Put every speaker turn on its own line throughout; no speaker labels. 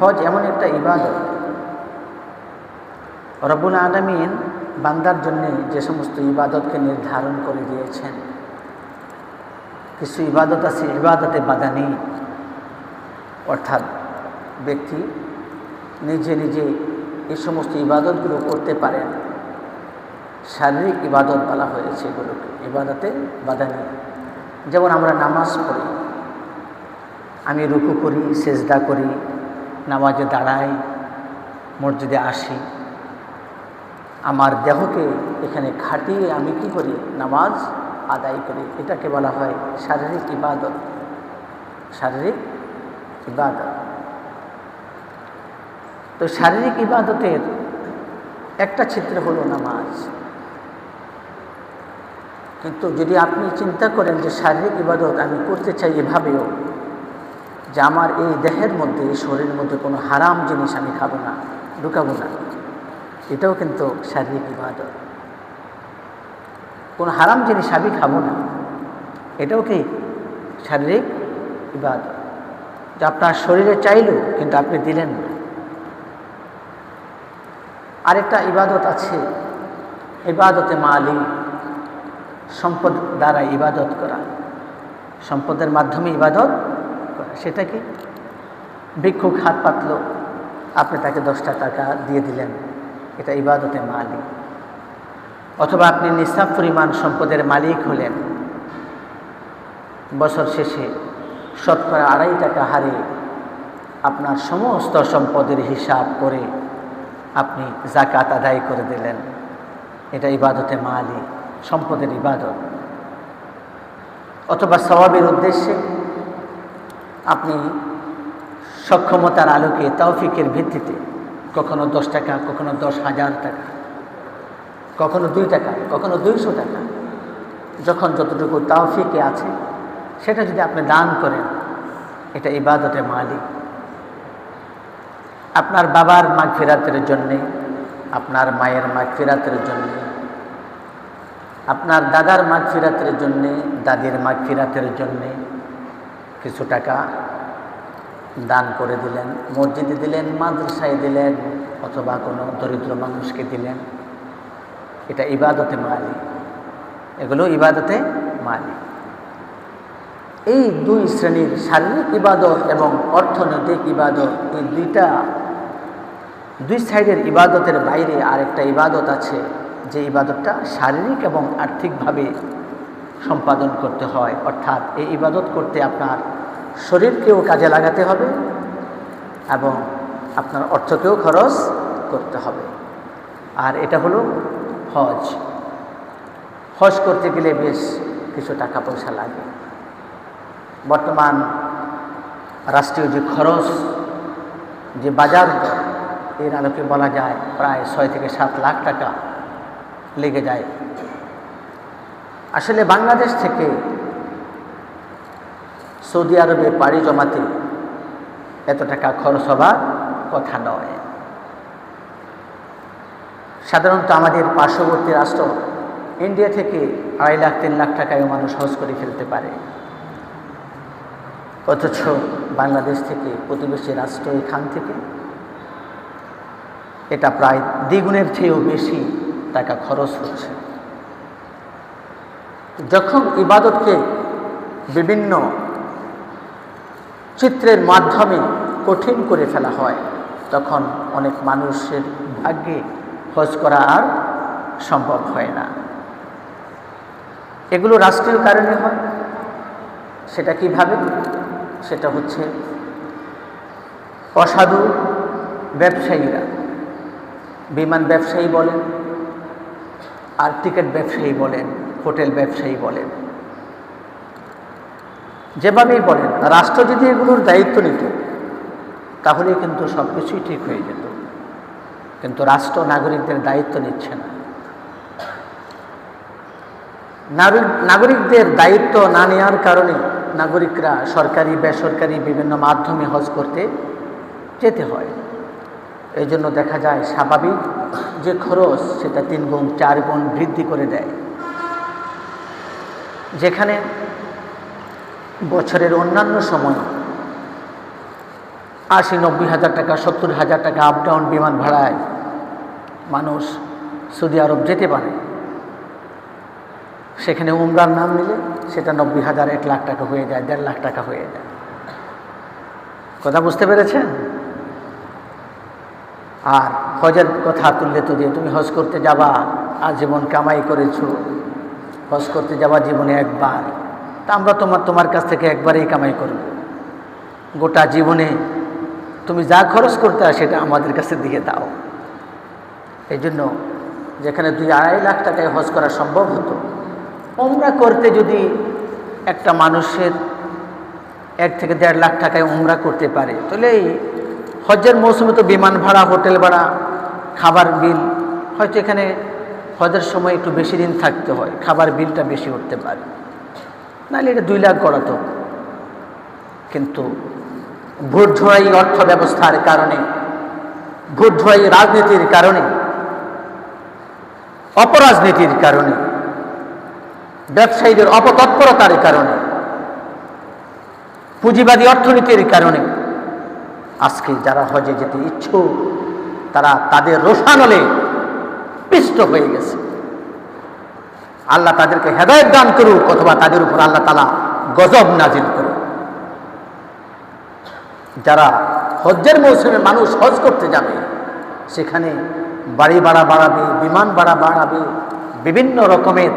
হজ এমন একটা ইবাদত। রব্বুল আলমিন বান্দার জন্যে যে সমস্ত ইবাদতকে নির্ধারণ করে দিয়েছেন। কিছু ইবাদত আছে, ইবাদতে বাধা নেই। অর্থাৎ ব্যক্তি নিজে নিজে এই সমস্ত ইবাদতগুলো করতে পারেন। শারীরিক ইবাদত বলা হয়েছে এগুলোকে, ইবাদতে বাধা নেই। যেমন আমরা নামাজ পড়ি, আমি রুকু করি, সেজদা করি নামাজে দাঁড়াই, মসজিদে আসি। আমার দেহকে এখানে খাটিয়ে আমি কি করি? নামাজ আদায় করি। এটাকে বলা হয় শারীরিক ইবাদত। শারীরিক ইবাদত। তো শারীরিক ইবাদতের একটা চিত্র হলো নামাজ। কিন্তু যদি আপনি চিন্তা করেন যে শারীরিক ইবাদত আমি করতে চাই এভাবেও যে আমার এই দেহের মধ্যে, এই শরীরের মধ্যে কোনো হারাম জিনিস আমি খাব না ঢুকাবো না। এটাও কিন্তু শারীরিক ইবাদত। কোনো হারাম জিনিস আমি খাব না। এটাও কি শারীরিক ইবাদত? যে আপনার শরীরে চাইল, কিন্তু আপনি দিলেন না। আরেকটা ইবাদত আছে, ইবাদতে মালি, সম্পদ দ্বারা ইবাদত করা। সম্পদের মাধ্যমে ইবাদত সেটা কি ভিক্ষুক হাত পাতল। আপনি তাকে দশটা টাকা দিয়ে দিলেন। এটা ইবাদতে মালিক। অথবা আপনি নিঃসাব পরিমাণ সম্পদের মালিক হলেন। বছর শেষে শতকরা আড়াই টাকা হারে আপনার সমস্ত সম্পদের হিসাব করে আপনি জাকাত আদায় করে দিলেন। এটা ইবাদতে মালি সম্পদের ইবাদত। অথবা স্বভাবের উদ্দেশ্যে আপনি সক্ষমতার আলোকে, তৌফিকের ভিত্তিতে কখনো দশ টাকা, কখনো দশ হাজার টাকা, কখনো দুই টাকা, কখনো দুইশো টাকা, যখন যতটুকু তাওফিকে আছে, সেটা যদি আপনি দান করেন, এটা ইবাদতে মালিক। আপনার বাবার মাঘ ফেরাতের জন্যে, আপনার মায়ের মাঘ ফেরাতের জন্যে, আপনার দাদার মাঘ ফিরাতের জন্যে, দাদির মাঘ ফিরাতের জন্যে কিছু টাকা দান করে দিলেন, মসজিদে দিলেন, মাদ্রাসায় দিলেন, অথবা কোনো দরিদ্র মানুষকে দিলেন। এটা ইবাদতে মালি। এগুলো ইবাদতে মালি। এই দুই শ্রেণির শারীরিক ইবাদত এবং অর্থনৈতিক ইবাদত, এই দুইটা, দুই সাইডের ইবাদতের বাইরে আরেকটা ইবাদত আছে, যে ইবাদতটা শারীরিক এবং আর্থিকভাবে সম্পাদন করতে হয়। অর্থাৎ এই ইবাদত করতে আপনার শরীরকেও কাজে লাগাতে হবে এবং আপনার অর্থকেও খরচ করতে হবে। আর এটা হলো হজ। হজ করতে গেলে বেশ কিছু টাকা পয়সা লাগে। বর্তমান রাষ্ট্রীয় যে খরচ, যে বাজার দর, এর আলোকে বলা যায় প্রায় ছয় থেকে সাত লাখ টাকা লেগে যায়। আসলে বাংলাদেশ থেকে সৌদি আরবে পাড়ি জমাতে এত টাকা খরচ হবার কথা নয়। সাধারণত আমাদের পার্শ্ববর্তী রাষ্ট্র ইন্ডিয়া থেকে আড়াই লাখ, তিন লাখ টাকায় মানুষ হজ করে ফেলতে পারে। অথচ বাংলাদেশ থেকে প্রতিবেশী রাষ্ট্র এখান থেকে এটা প্রায় দ্বিগুণের চেয়েও বেশি টাকা খরচ হচ্ছে। যখন ইবাদতকে বিভিন্ন চিত্রের মাধ্যমে কঠিন করে ফেলা হয়, তখন অনেক মানুষের ভাগ্যে হজ করা আর সম্ভব হয় না। এগুলো রাষ্ট্রীয় কারণে হয়। সেটা কীভাবে? সেটা হচ্ছে অসাধু ব্যবসায়ীরা, বিমান ব্যবসায়ী বলেন আর টিকিট ব্যবসায়ী বলেন, হোটেল ব্যবসায়ী বলেন। যেভাবেই বলেন, রাষ্ট্র যদি এগুলোর দায়িত্ব নিত তাহলে কিন্তু সব কিছুই ঠিক হয়ে যেত। কিন্তু রাষ্ট্র নাগরিকদের দায়িত্ব নিচ্ছে না। নাগরিকদের দায়িত্ব না নেওয়ার কারণে নাগরিকরা সরকারি, বেসরকারি বিভিন্ন মাধ্যমে হজ করতে যেতে হয়। এই জন্য দেখা যায় স্বাভাবিক যে খরচ সেটা তিন গুণ, চার গুণ বৃদ্ধি করে দেয়। যেখানে বছরের অন্যান্য সময় আশি, নব্বই হাজার টাকা, সত্তর হাজার টাকা আপ ডাউন বিমান ভাড়ায় মানুষ সৌদি আরব যেতে পারে। সেখানে উমরার নাম নিলে সেটা নব্বই হাজার, এক লাখ টাকা হয়ে যায়, দেড় লাখ টাকা হয়ে যায়। কথা বুঝতে পেরেছেন? আর হজের কথা তুললে তো যে তুমি হজ করতে যাবা আজীবন কামাই করেছ। হজ করতে যাবা জীবনে একবার। তা আমরা তোমার তোমার কাছ থেকে একবারেই কামাই করব। গোটা জীবনে তুমি যা খরচ করতে সেটা আমাদের কাছে দিয়ে দাও। এই জন্য যেখানে দুই আড়াই লাখ টাকায় হজ করা সম্ভব হতো ওমরা করতে যদি একটা মানুষের এক থেকে দেড় লাখ টাকায় উমরা করতে পারে তাহলে হজের মৌসুমে তো বিমান ভাড়া, হোটেল ভাড়া, খাবার বিল, হয়তো এখানে হজের সময় একটু বেশি দিন থাকতে হয়, খাবার বিলটা বেশি উঠতে পারে। নাহলে এটা দুই লাখ গড়াতো। কিন্তু ভোট ঝোড়াই অর্থ ব্যবস্থার কারণে ভোট ঝোড়াই রাজনীতির কারণে, অপরাজনীতির কারণে, ব্যবসায়ীদের অপতৎপরতার কারণে, পুঁজিবাদী অর্থনীতির কারণে আজকে যারা হজে যেতে ইচ্ছুক, তারা তাদের রোষানলে পিষ্ট হয়ে গেছে। আল্লাহ তাদেরকে হেদায়ত দান করুক, অথবা তাদের উপর আল্লাহ তালা গজব নাজিল করুক। যারা হজ্জের মৌসুমে মানুষ হজ করতে যাবে, সেখানে বাড়ি ভাড়া বাড়াবে, বিমান ভাড়া বাড়াবে, বিভিন্ন রকমের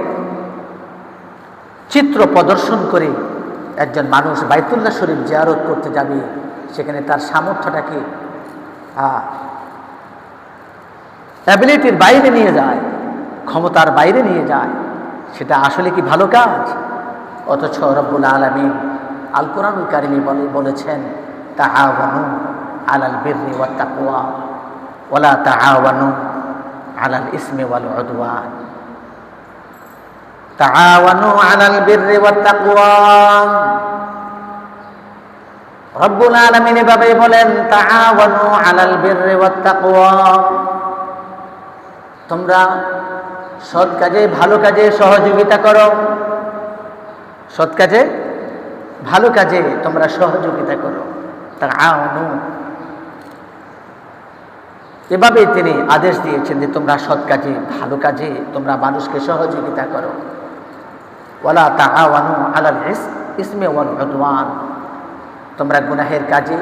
চিত্র প্রদর্শন করে একজন মানুষ বাইতুল্লাহ শরীফ জিয়ারত করতে যাবে সেখানে তার সামর্থ্যটাকে অ্যাবিলিটির বাইরে নিয়ে যায়, ক্ষমতার বাইরে নিয়ে যায়, সেটা আসলে কি ভালো কাজ? অথচ রব্বুল আলমিন আল কোরআনুল কারিমি বলে, বলেছেন, তাহাওয়ানু আলাল বিররি ওয়া তাকওয়া ওয়ালা তাহাওয়ানু আলাল ইসমি ওয়াল উদওয়ান। তাআওয়ানু আলাল বিররি ওয়াত তাকওয়া রব্বুল আলামিন এভাবে বলেন, তাআওয়ানু আলাল বিররি তোমরা সৎ কাজে, ভালো কাজে সহযোগিতা করো। সৎ কাজে, ভালো কাজে তোমরা সহযোগিতা করো। তাআওয়ানু। এভাবেই তিনি আদেশ দিয়েছেন যে তোমরা সৎ কাজে, ভালো কাজে তোমরা মানুষকে সহযোগিতা করো। ওয়ালা তাআওয়ানু আলাল ইসমে উদওয়ান তোমরা গুনাহের কাজে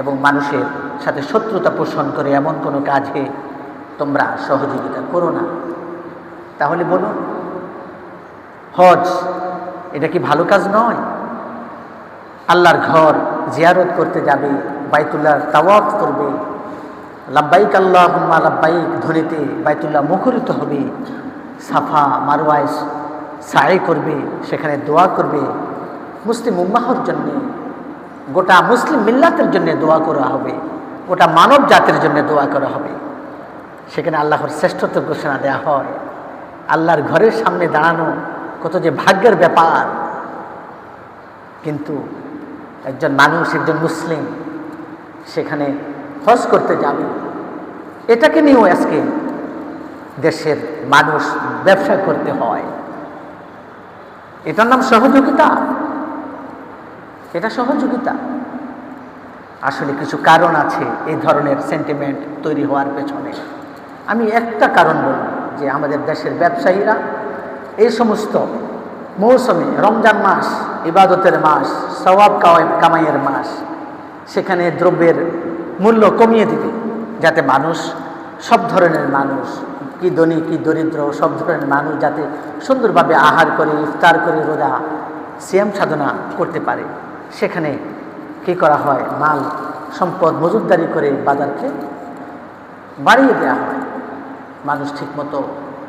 এবং মানুষের সাথে শত্রুতা পোষণ করে এমন কোনো কাজে তোমরা সহযোগিতা করো না। তাহলে বলুন, হজ, এটা কি ভালো কাজ নয়? আল্লাহর ঘর জিয়ারত করতে যাবে, বাইতুল্লাহ তাওয়াফ করবে, লাব্বাইক আল্লাহ লাব্বাইক ধ্বনিতে বাইতুল্লাহ মুখরিত হবে, সাফা, মারওয়াইস সাই করবে, সেখানে দোয়া করবে, মুসলিম উম্মাহর জন্যে গোটা মুসলিম মিল্লাতের জন্য দোয়া করা হবে, গোটা মানব জাতির জন্য দোয়া করা হবে। সেখানে আল্লাহর শ্রেষ্ঠত্ব ঘোষণা দেওয়া হয়। আল্লাহর ঘরের সামনে দাঁড়ানো কত যে ভাগ্যের ব্যাপার। কিন্তু একজন মানুষ, একজন মুসলিম সেখানে হজ করতে যাবে। এটাকে নিয়েও আজকে দেশের মানুষ ব্যবসা করতে হয়। এটার নাম সহযোগিতা। এটা সহযোগিতা। আসলে কিছু কারণ আছে এই ধরনের সেন্টিমেন্ট তৈরি হওয়ার পেছনে। আমি একটা কারণ বলব যে আমাদের দেশের ব্যবসায়ীরা এই সমস্ত মৌসুমে, রমজান মাস, ইবাদতের মাস, সওয়াব কামাইয়ের মাস, সেখানে দ্রব্যের মূল্য কমিয়ে দিবে, যাতে মানুষ, সব ধরনের মানুষ, কি ধনী, কি দরিদ্র, সব ধরনের মানুষ যাতে সুন্দরভাবে আহার করে, ইফতার করে, রোজা, সিয়াম সাধনা করতে পারে। সেখানে কি করা হয়? মাল, সম্পদ মজুদদারি করে বাজারকে বাড়িয়ে দেওয়া হয়। মানুষ ঠিকমতো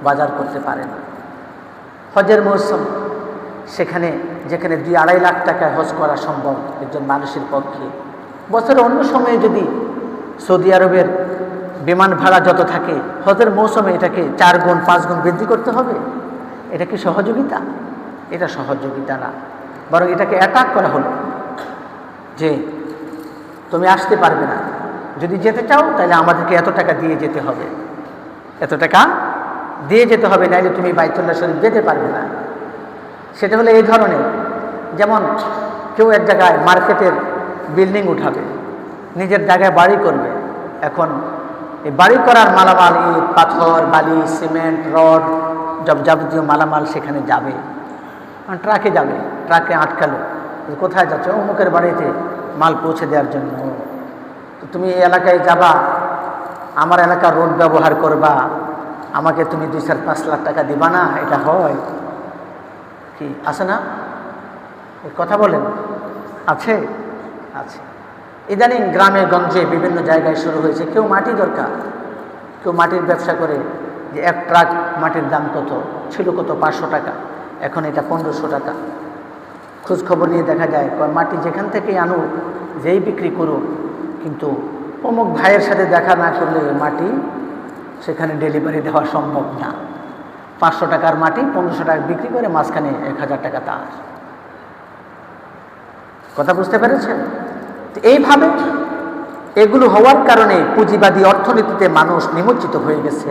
বাজার করতে পারে না। হজের মৌসুম, সেখানে যেখানে দুই আড়াই লাখ টাকায় হজ করা সম্ভব একজন মানুষের পক্ষে। বছরের অন্য সময়ে যদি সৌদি আরবের বিমান ভাড়া যত থাকে, হজের মৌসুমে এটাকে চার গুণ, পাঁচ গুণ বৃদ্ধি করতে হবে। এটা কি সহযোগিতা? এটা সহযোগিতা না। বরং এটাকে অ্যাটাক করা হলো। যে তুমি আসতে পারবে না। যদি যেতে চাও, তাহলে আমাদেরকে এত টাকা দিয়ে যেতে হবে। এত টাকা দিয়ে যেতে হবে, নাইলে তুমি বাইতুল্লাহ শরীফ যেতে পারবে না। সেটা হলো এই ধরনের। যেমন কেউ এক জায়গায় মার্কেটের বিল্ডিং উঠাবে, নিজের জায়গায় বাড়ি করবে। এখন এই বাড়ি করার মালামাল ইট, পাথর, বালি, সিমেন্ট, রড যাবতীয় মালামাল সেখানে যাবে। ট্রাকে যাবে, ট্রাকে আটকালো। যে কোথায় যাচ্ছ? অমুকের বাড়িতে মাল পৌঁছে দেওয়ার জন্য। তো তুমি এই এলাকায় যাবা, আমার এলাকার রোড ব্যবহার করবা, আমাকে তুমি দুই চার পাঁচ লাখ টাকা দিবা না, এটা হয়? কি, আছে না? কথা বলেন। আছে? আছে। ইদানিং গ্রামে, গঞ্জে বিভিন্ন জায়গায় শুরু হয়েছে, কেউ মাটি দরকার, কেউ মাটির ব্যবসা করে যে এক ট্রাক মাটির দাম কত? ছিল কত পাঁচশো টাকা, এখন এটা পনেরোশো টাকা। খোঁজ খবর নিয়ে দেখা যায় মাটি যেখান থেকেই আনুক, যেই বিক্রি করুক, কিন্তু অমুক ভাইয়ের সাথে দেখা না করলে মাটি সেখানে ডেলিভারি দেওয়া সম্ভব না। পাঁচশো টাকার মাটি পনেরোশো টাকা বিক্রি করে মাঝখানে এক হাজার টাকা তার। কথা বুঝতে পেরেছেন? এইভাবে এগুলো হওয়ার কারণে পুঁজিবাদী অর্থনীতিতে মানুষ নিমজ্জিত হয়ে গেছে।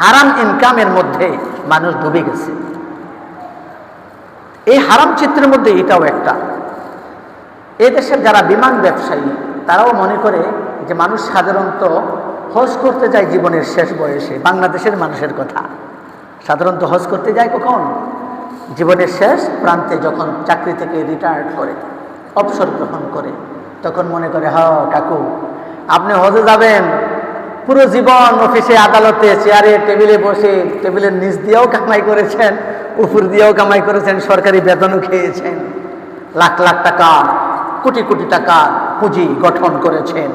হারাম ইনকামের মধ্যে মানুষ ডুবে গেছে। এই হারাম চিত্রের মধ্যে এটাও একটা। দেশের যারা বিমান ব্যবসায়ী, তারাও মনে করে যে মানুষ সাধারণত হজ করতে যায় জীবনের শেষ বয়সে, বাংলাদেশের মানুষের কথা। সাধারণত হজ করতে যায় কখন? জীবনের শেষ প্রান্তে যখন চাকরি থেকে রিটায়ার্ড করে, অবসর গ্রহণ করে, তখন মনে করে হ কাকু, আপনি হজে যাবেন। পুরো জীবন অফিসে, আদালতে, চেয়ারে, টেবিলে বসে, টেবিলের নিচ দিয়েও কামাই করেছেন, উপর দিয়েও কামাই করেছেন, সরকারি বেতনও খেয়েছেন। লাখ লাখ টাকা, কোটি কোটি টাকা পুঁজি গঠন করেছেন,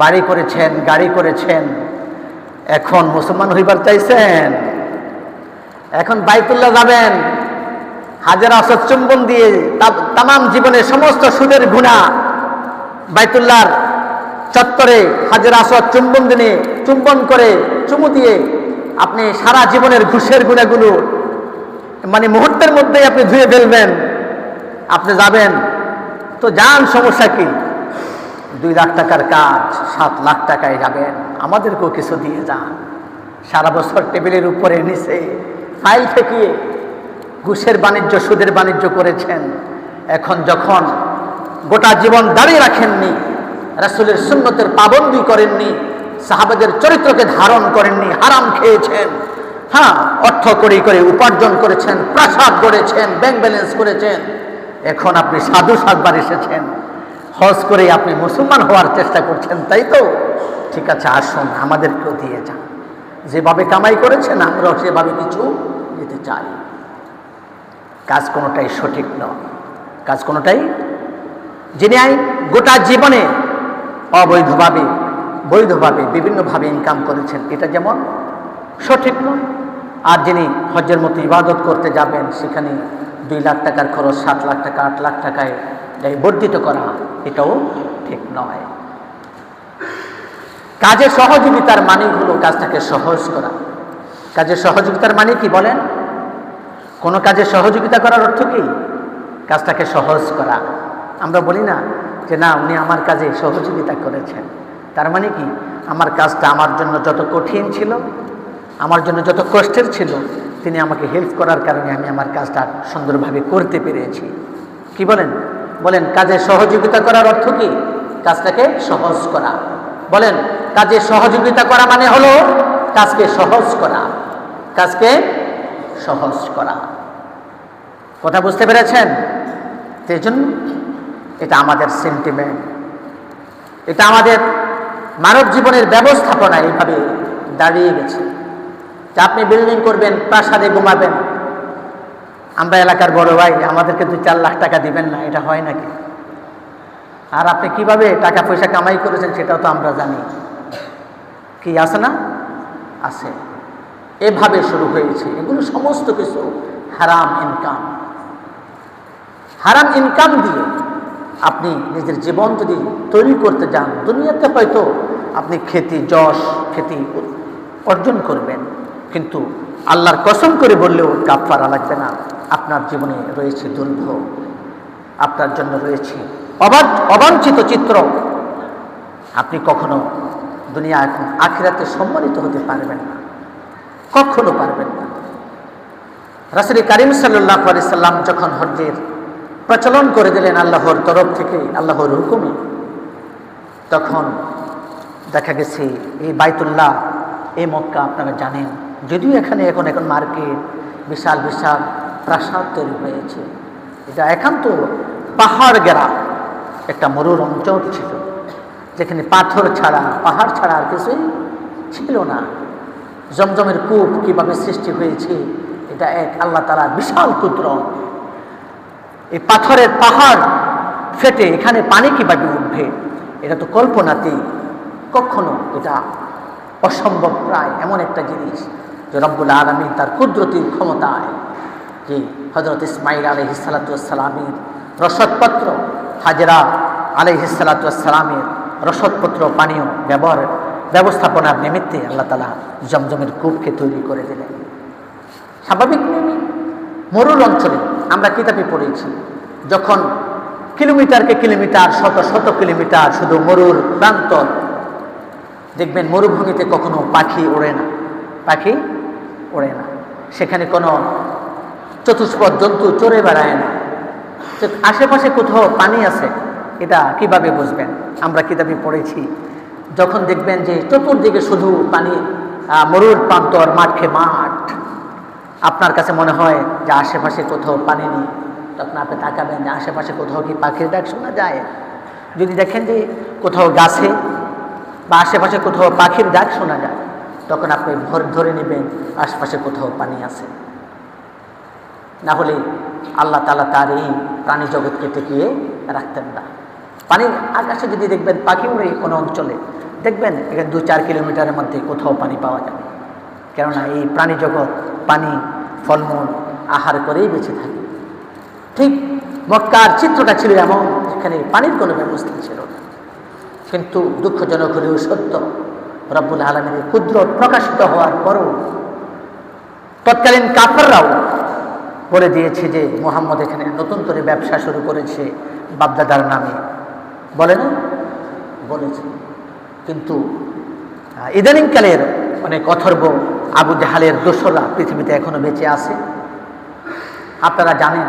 বাড়ি করেছেন, গাড়ি করেছেন। এখন মুসলমান হইবার চাইছেন। এখন বাইতুল্লাহ যাবেন, হাজার চুম্বন দিয়ে তাম জীবনের সমস্ত সুদের গুণা বাইতুল্লাহর চত্বরে হাজার আসর চুম্বন দিনে চুম্বন করে চুমু দিয়ে আপনি সারা জীবনের ঘুষের গুণাগুলো মানে মুহূর্তের মধ্যেই আপনি ধুয়ে ফেলবেন, আপনি যাবেন। তো যান, সমস্যা কি? দুই লাখ টাকার কাজ, সাত লাখ টাকায় যাবেন। আমাদেরকেও কিছু দিয়ে যান। সারা বছর টেবিলের উপরে নিচে ফাইল ঠেকিয়ে ঘুষের বাণিজ্য, সুদের বাণিজ্য করেছেন। এখন যখন গোটা জীবন দাঁড়িয়ে রাখেননি রাসুলের সুন্নতের পাবন্দি করেননি, সাহাবাদের চরিত্রকে ধারণ করেননি, হারাম খেয়েছেন। হ্যাঁ অর্থ করি করে উপার্জন করেছেন, প্রাসাদ গড়েছেন ব্যাংক ব্যালেন্স করেছেন। এখন আপনি সাধু সাতবার এসেছেন। হজ করে আপনি মুসলমান হওয়ার চেষ্টা করছেন, তাই তো? ঠিক আছে, আসুন, আমাদেরকেও দিয়ে যান। যেভাবে কামাই করেছেন, আমরাও সেভাবে কিছু দিতে চাই। কাজ কোনোটাই সঠিক নয়। কাজ কোনোটাই যিনি গোটা জীবনে অবৈধভাবে, বৈধভাবে বিভিন্নভাবে ইনকাম করেছেন। এটা যেমন সঠিক নয়। আর যিনি হজ্জের মতো ইবাদত করতে যাবেন, সেখানে দুই লাখ টাকার খরচ, সাত লাখ টাকা, আট লাখ টাকায় বর্ধিত করা, এটাও ঠিক নয়। কাজে সহযোগিতার মানে হলো কাজটাকে সহজ করা। কাজে সহযোগিতার মানে কি বলেন? কোনো কাজে সহযোগিতা করার অর্থ কি? কাজটাকে সহজ করা। আমরা বলি না যে না, উনি আমার কাজে সহযোগিতা করেছেন। তার মানে কি? আমার কাজটা আমার জন্য যত কঠিন ছিল, আমার জন্য যত কষ্টের ছিল, তিনি আমাকে হেল্প করার কারণে আমি আমার কাজটা সুন্দরভাবে করতে পেরেছি। কি বলেন? বলেন, কাজে সহযোগিতা করার অর্থ কি? কাজটাকে সহজ করা। বলেন, কাজে সহযোগিতা করা মানে হলো কাজকে সহজ করা। কাজকে সহজ করা। কথা বুঝতে পেরেছেন? সেই জন্য এটা আমাদের সেন্টিমেন্ট এটা আমাদের মানব জীবনের ব্যবস্থাপনা এইভাবে দাঁড়িয়ে গেছে। যে আপনি বিল্ডিং করবেন, প্রাসাদে ঘুমাবেন। আমরা এলাকার বড় ভাই, আমাদেরকে দুই চার লাখ টাকা দিবেন না, এটা হয় নাকি? আর আপনি কীভাবে টাকা পয়সা কামাই করেছেন সেটাও তো আমরা জানি। কি আছে না? আছে। এভাবে শুরু হয়েছে। এগুলো সমস্ত কিছু হারাম ইনকাম হারাম ইনকাম দিয়ে আপনি নিজের জীবন যদি তৈরি করতে যান, দুনিয়াতে হয়তো আপনি খ্যাতি যশ খ্যাতি অর্জন করবেন। কিন্তু আল্লাহর কসম করে বললেও কাপড়া লাগবে না। আপনার জীবনে রয়েছে দুর্ভোগ আপনার জন্য রয়েছে অবাঞ্ছিত চিত্র। আপনি কখনো দুনিয়া এখন আখিরাতে সম্মানিত হতে পারবেন না। কখনো পারবেন না। রাসুল করিম সাল্লাহ সাল্লাম যখন হজ্জের প্রচলন করে দিলেন আল্লাহর তরফ থেকে, আল্লাহর হুকুমে। তখন দেখা গেছে, এই বাইতুল্লাহ, এই মক্কা আপনারা জানেন, যদিও এখানে এখন এখন মার্কেট বিশাল বিশাল প্রাসাদ তৈরি হয়েছে। এটা একান্ত পাহাড় গেরা একটা মরুর অঞ্চল ছিল, যেখানে পাথর ছাড়া, পাহাড় ছাড়া আর কিছুই ছিল না। জমজমের কূপ কীভাবে সৃষ্টি হয়েছে, এটা এক আল্লাহ তালার বিশাল কুদ্র এই পাথরের পাহাড় ফেটে এখানে পানি কীভাবে উঠবে? এটা তো কল্পনাতেই কখনো এটা অসম্ভব প্রায় এমন একটা জিনিস যে রব্বুল আলমী তার কুদরতির ক্ষমতায় যে হজরত ইসমাইল আলহ সালাতামের রসদপত্র, হাজরা আলহ সালাতামের রসদপত্র, পানীয় ব্যবহার, ব্যবস্থাপনার নিমিত্তে আল্লাহ তালা জমজমের কূপকে তৈরি করে দিলেন। স্বাভাবিক নিয়মে মরুর অঞ্চলে আমরা কিতাবে পড়েছি, যখন কিলোমিটারকে কিলোমিটার, শত শত কিলোমিটার শুধু মরুর প্রান্তর দেখবেন মরুভূমিতে কখনো পাখি ওড়ে না, পাখি ওড়ে না। সেখানে কোনো চতুষ্পদ জন্তু চড়ে বেড়ায় না। আশেপাশে কোথাও পানি আছে, এটা কীভাবে বুঝবেন? আমরা কিতাবে পড়েছি, যখন দেখবেন যে চতুর্দিকে শুধু পানি মরুর প্রান্তর মাঠে মাঠ আপনার কাছে মনে হয় যে আশেপাশে কোথাও পানি নেই? তখন আপনি তাকাবেন যে আশেপাশে কোথাও কি পাখির ডাক শোনা যায়। যদি দেখেন যে কোথাও গাছে বা আশেপাশে কোথাও পাখির ডাক শোনা যায়। তখন আপনি ভর ধরে নেবেন, আশেপাশে কোথাও পানি আছে। না হলে আল্লাহ তালা তার এই প্রাণী জগৎকে টিকিয়ে রাখতেন না। পানির আকাশে যদি দেখবেন পাখি উড়ে কোনো অঞ্চলে, দেখবেন এখানে দু চার কিলোমিটারের মধ্যে কোথাও পানি পাওয়া যাবে। কেননা এই প্রাণী জগৎ পানি ফলমূল আহার করেই বেঁচে থাকি। ঠিক মক্কার চিত্রটা ছিল এমন, যেখানে পানির কোনো ব্যবস্থা ছিল না। কিন্তু দুঃখজনক হলেও সত্য, রব্বুল আলমের ক্ষুদ্র প্রকাশিত হওয়ার পরও তৎকালীন কাফাররাও বলে দিয়েছে যে মোহাম্মদ এখানে নতুন করে ব্যবসা শুরু করেছে বাপদাদার নামে। বলে না? বলেছে। কিন্তু ইদানিংকালের অনেক অথর্ব আবু জাহালের দোসরা পৃথিবীতে এখনও বেঁচে আছে। আপনারা জানেন,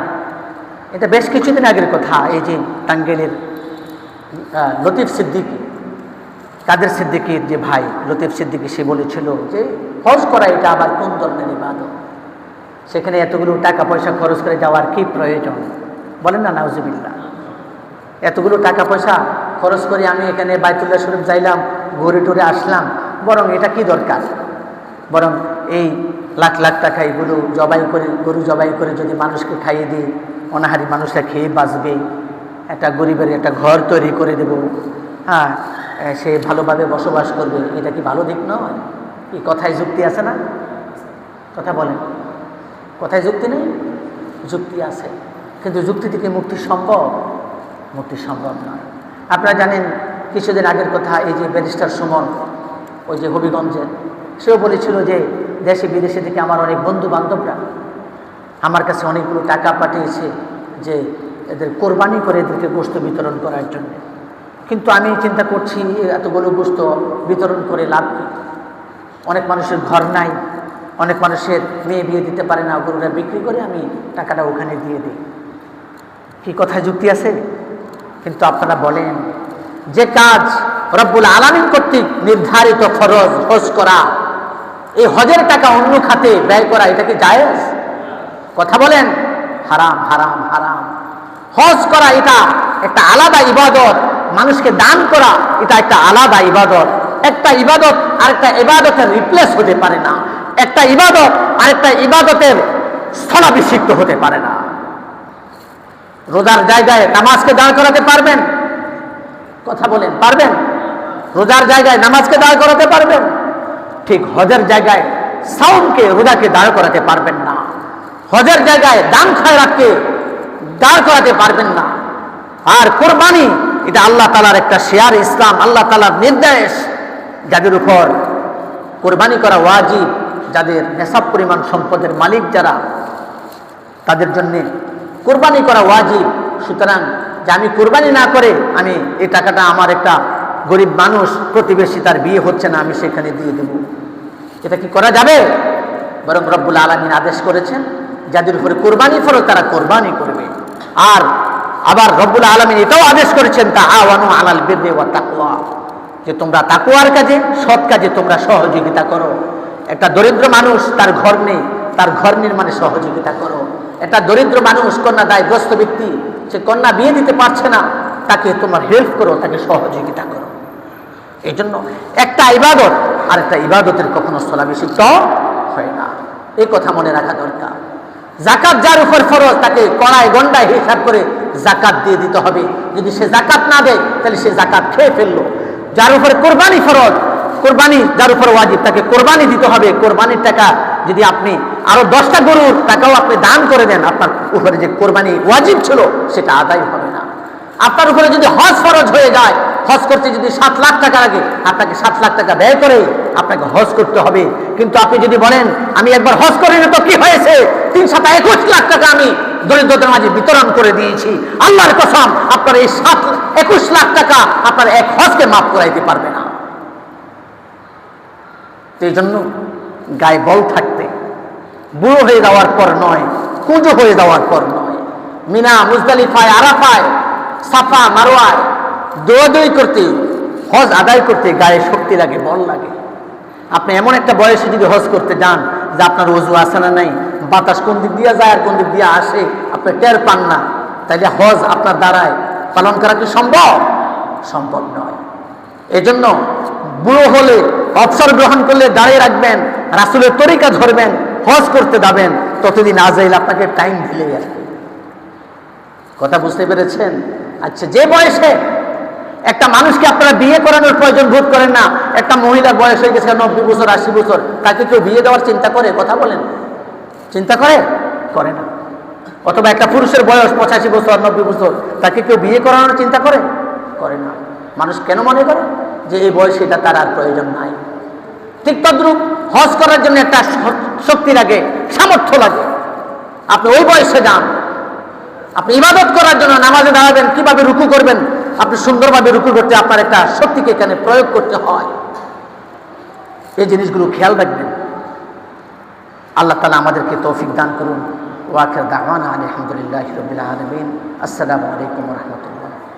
এটা বেশ কিছুদিন আগের কথা, এই যে টাঙ্গেলের লতিফ সিদ্দিকী, কাদের সিদ্দিকির যে ভাই, লতিফ সিদ্দিকী, সে বলেছিল যে হজ করা এটা আবার কোন ধরনের ইবাদত? সেখানে এতগুলো টাকা পয়সা খরচ করে যাওয়ার কি প্রয়োজন? বলেন না নাউজুবিল্লা এতগুলো টাকা পয়সা খরচ করে আমি এখানে বাইতুল্লাহ শরীফ যাইলাম, ঘুরে টুরে আসলাম, বরং এটা কি দরকার? বরং এই লাখ লাখ টাকা এগুলো জবাই করে, গরু জবাই করে যদি মানুষকে খাইয়ে দিই, অনাহারি মানুষরা খেয়ে বাঁচবে। একটা গরিবের একটা ঘর তৈরি করে দেব। হ্যাঁ সে ভালোভাবে বসবাস করবে। এটা কি ভালো দিক নয়? এই কথায় যুক্তি আছে না? কথা বলেন। কথায় যুক্তি নেই? যুক্তি আছে। কিন্তু যুক্তি থেকে মুক্তি সম্ভব? মুক্তি সম্ভব নয়। আপনারা জানেন, কিছুদিন আগের কথা এই যে ব্যারিস্টার সুমন, ওই যে হবিগঞ্জের সেও বলেছিল যে দেশে, বিদেশে থেকে আমার অনেক বন্ধু বান্ধবরা আমার কাছে অনেকগুলো টাকা পাঠিয়েছে যে এদের কোরবানি করে এদেরকে গোস্ত বিতরণ করার জন্য। কিন্তু আমি চিন্তা করছি, এতগুলো গোস্ত বিতরণ করে লাভ কী? অনেক মানুষের ঘর নাই, অনেক মানুষের মেয়ে বিয়ে দিতে পারে না, গরুরা বিক্রি করে আমি টাকাটা ওখানে দিয়ে দিই। কি কথায় যুক্তি আছে? কিন্তু আপনারা বলেন, যে কাজ রব্বুল আলামিন কর্তৃক নির্ধারিত খরচ হজ করা এই হজের টাকা অন্য খাতে ব্যয় করা, এটা কি জায়েজ? কথা বলেন, হারাম হারাম হারাম। হজ করা এটা একটা আলাদা ইবাদত, মানুষকে দান করা এটা একটা আলাদা ইবাদত। একটা ইবাদত আর একটা ইবাদতের রিপ্লেস হতে পারে না। একটা ইবাদত আর একটা ইবাদতের স্থলাভিষিক্ত হতে পারে না। রোজার জায়গায় নামাজকে দাঁড় করাতে পারবেন? কথা বলেন, পারবেন? রোজার জায়গায় নামাজকে দাঁড় করাতে পারবেন? ঠিক হজের জায়গায় সাউন্ডকে রোজাকে দাঁড় করাতে পারবেন না। হজের জায়গায় দান খয়রাতকে দাঁড় করাতে পারবেন না। আর কোরবানি, এটা আল্লাহ তালার একটা শেয়ার ইসলাম, আল্লাহ তালার নির্দেশ যাদের উপর কোরবানি করা ওয়াজিব, যাদের নেশাব পরিমাণ সম্পদের মালিক যারা, তাদের জন্যে কোরবানি করা ওয়াজিব। সুতরাং যে আমি কোরবানি না করে আমি এই টাকাটা আমার একটা গরিব মানুষ, প্রতিবেশী তার বিয়ে হচ্ছে না, আমি সেখানে দিয়ে দেব। এটা কি করা যাবে? বরং রব্বুল আলমিন আদেশ করেছেন, যাদের উপরে কোরবানি ফরজ, তারা কোরবানি করবে। আর আবার রব্বুল আলমিন এটাও আদেশ করেছেন তা আওয়ানু আলাল বিররে ওয়া তাকওয়া, যে তোমরা তাকুয়ার কাজে, সৎ কাজে তোমরা সহযোগিতা করো। একটা দরিদ্র মানুষ, তার ঘর নেই, তার ঘর নির্মাণে সহযোগিতা করো। একটা দরিদ্র মানুষ, কন্যা দায়গ্রস্ত ব্যক্তি, সে কন্যা বিয়ে দিতে পারছে না, তাকে তোমার হেল্প করো, তাকে সহযোগিতা করো। এই জন্য একটা ইবাদত আর একটা ইবাদতের কখনো স্থলাভিষিক্ত হয় না। এই কথা মনে রাখা দরকার। জাকাত যার উপর ফরজ, তাকে কড়াই গন্ডায় হিসাব করে জাকাত দিয়ে দিতে হবে। যদি সে জাকাত না দেয়, তাহলে সে জাকাত খেয়ে ফেলল। যার উপরে কোরবানি ফরজ, কোরবানি যার উপর ওয়াজিব, তাকে কোরবানি দিতে হবে। কোরবানির টাকা যদি আপনি আরও দশটা গরুর টাকাও আপনি দান করে দেন, আপনার উপরে যে কোরবানি ওয়াজিব ছিল, সেটা আদায় হবে না। আপনার উপরে যদি হজ ফরজ হয়ে যায় হজ করতে যদি সাত লাখ টাকা লাগে, আপনাকে সাত লাখ টাকা ব্যয় করে আপনাকে হজ করতে হবে। কিন্তু আপনি যদি বলেন, আমি একবার হজ করি না, তো কি হয়েছে? তিন সাত, একুশ লাখ টাকা আমি দরিদ্রদের মাঝে বিতরণ করে দিয়েছি। আল্লাহর কসম, আপনার এই সাত, একুশ লাখ টাকা আপনার এক হজকে মাফ করাইতে পারবে না। সেই জন্য গায়ে বল থাকতে, বুড়ো হয়ে যাওয়ার পর নয়, কুঁজো হয়ে যাওয়ার পর নয়। মিনা, মুজদালিফায়, আরাফায়, সাফা মারোয়ায় দৌড়াদৌড়ি করতে, হজ আদায় করতে গায়ে শক্তি লাগে বল লাগে। আপনি এমন একটা বয়সে যদি হজ করতে যান, যে আপনার ওজু আসে না নাই, বাতাস কোন দিক দিয়ে যায় আর কোন দিক দিয়ে আসে, আপনি টের পান না। তাইলে হজ আপনার দ্বারায় পালন করা কি সম্ভব? সম্ভব নয়। এজন্য বুড়ো হলে অবসর গ্রহণ করলে দাঁড়িয়ে রাখবেন, রাসুলের তরিকা ধরবেন, হজ করতে যাবেন, ততদিন আজাইল আপনাকে টাইম দিলেই আসবে। কথা বুঝতে পেরেছেন? আচ্ছা যে বয়সে একটা মানুষকে আপনারা বিয়ে করানোর প্রয়োজন বোধ করেন না। একটা মহিলার বয়স হয়ে গেছে নব্বই বছর, আশি বছর, তাকে কেউ বিয়ে দেওয়ার চিন্তা করে? কথা বলেন। চিন্তা করে? করে না। অথবা একটা পুরুষের বয়স পঁচাশি বছর, নব্বই বছর, তাকে কেউ বিয়ে করানোর চিন্তা করে? করে না। মানুষ কেন মনে করে যে এই বয়সে এটা তার আর প্রয়োজন নাই? ঠিক তদ্রুপ হজ করার জন্য একটা শক্তি লাগে, সামর্থ্য লাগে। আপনি ওই বয়সে যান। আপনি ইবাদত করার জন্য নামাজে দাঁড়াবেন, কীভাবে রুকু করবেন? আপনি সুন্দরভাবে রুকু করতে আপনার একটা শক্তিকে এখানে প্রয়োগ করতে হয়। এই জিনিসগুলো খেয়াল রাখবেন। আল্লাহ তালা আমাদেরকে তৌফিক দান করুন। ওয়াকের দাওয়ান আলহামদুলিল্লাহ রবিল আলমিন। আসসালামু আলাইকুম রহমতুল্লাহ।